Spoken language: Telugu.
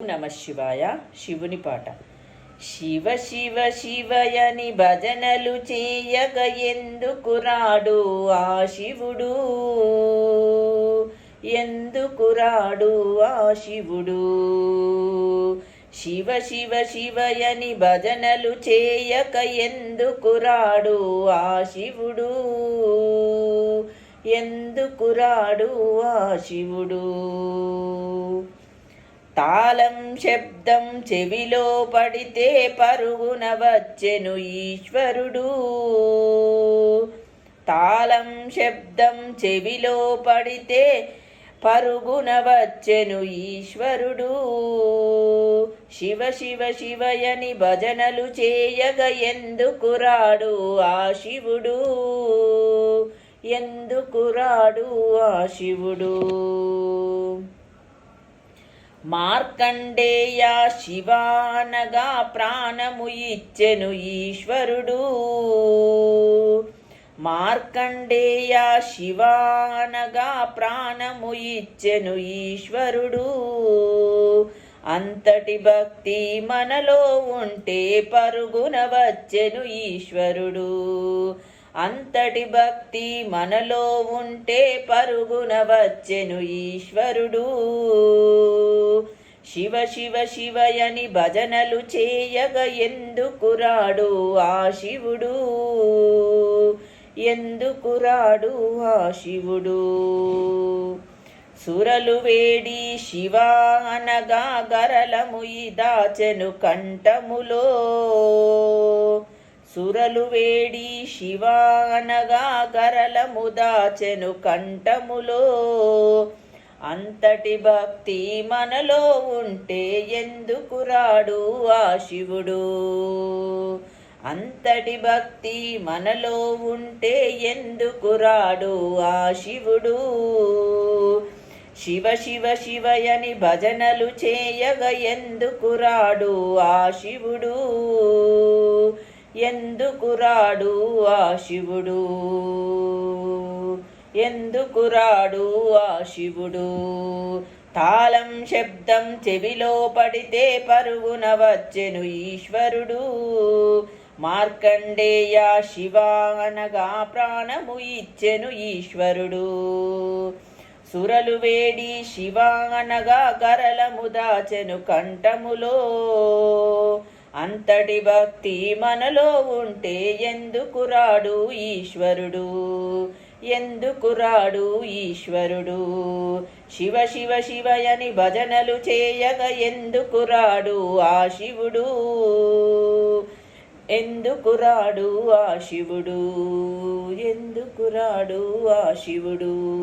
నమ శివాయ శివుని పాట శివ శివ శివయని భజనలు చేయగ ఎందుకు రాడు ఆ శివుడు ఎందుకు రాడు ఆ శివుడు శివ శివ శివయని భజనలు చేయక ఎందుకు రాడు ఆ శివుడు ఎందుకు రాడు ఆ శివుడు తాళం శబ్దం చెవిలో పడితే పరుగున వచ్చెను ఈశ్వరుడు. తాళం శబ్దం చెవిలో పడితే పరుగున వచ్చెను ఈశ్వరుడు. శివ శివ శివయని భజనలు చేయగ ఎందుకు రాడు ఆ శివుడు? ఎందుకు రాడు ఆ శివుడు? మార్కండేయ శివానగా ప్రాణము ఇచ్చెను ఈశ్వరుడు. మార్కండేయ శివానగా ప్రాణము ఇచ్చెను ఈశ్వరుడు. అంతటి భక్తి మనలో ఉంటే పరుగున వచ్చెను ఈశ్వరుడు. అంతటి భక్తి మనలో ఉంటే పరుగున వచ్చెను ఈశ్వరుడు. శివ శివ శివయని భజనలు చేయగ ఎందుకు రాడు ఆ శివుడు? ఎందుకు రాడు ఆ శివుడు? సురలు వేడి శివ అనగా గరలము దాచెను కంఠములో. సురలు వేడి శివ అనగా గరలము కంఠములో. అంతటి భక్తి మనలో ఉంటే ఎందుకు రాడు ఆ శివుడు? అంతటి భక్తి మనలో ఉంటే ఎందుకు రాడు ఆ శివుడు? శివ శివ శివయని భజనలు చేయగ ఎందుకు రాడు ఆ శివుడు? ఎందుకు రాడు ఆ శివుడు? ఎందుకు రాడు ఆ శివుడు? తాళం శబ్దం చెవిలో పడితే పరుగున వచ్చెను ఈశ్వరుడు. మార్కండేయ శివ అనగా ప్రాణము ఇచ్చెను ఈశ్వరుడు. సురలు వేడి శివ అనగా గరలము దాచెను కంఠములో. అంతటి భక్తి మనలో ఉంటే ఎందుకు రాడు ఈశ్వరుడు? ఎందుకు రాడు ఈశ్వరుడు? శివ శివ శివయని భజనలు చేయక ఎందుకు రాడు ఆ శివుడు? ఎందుకు రాడు ఆ శివుడు? ఎందుకు రాడు ఆ శివుడు?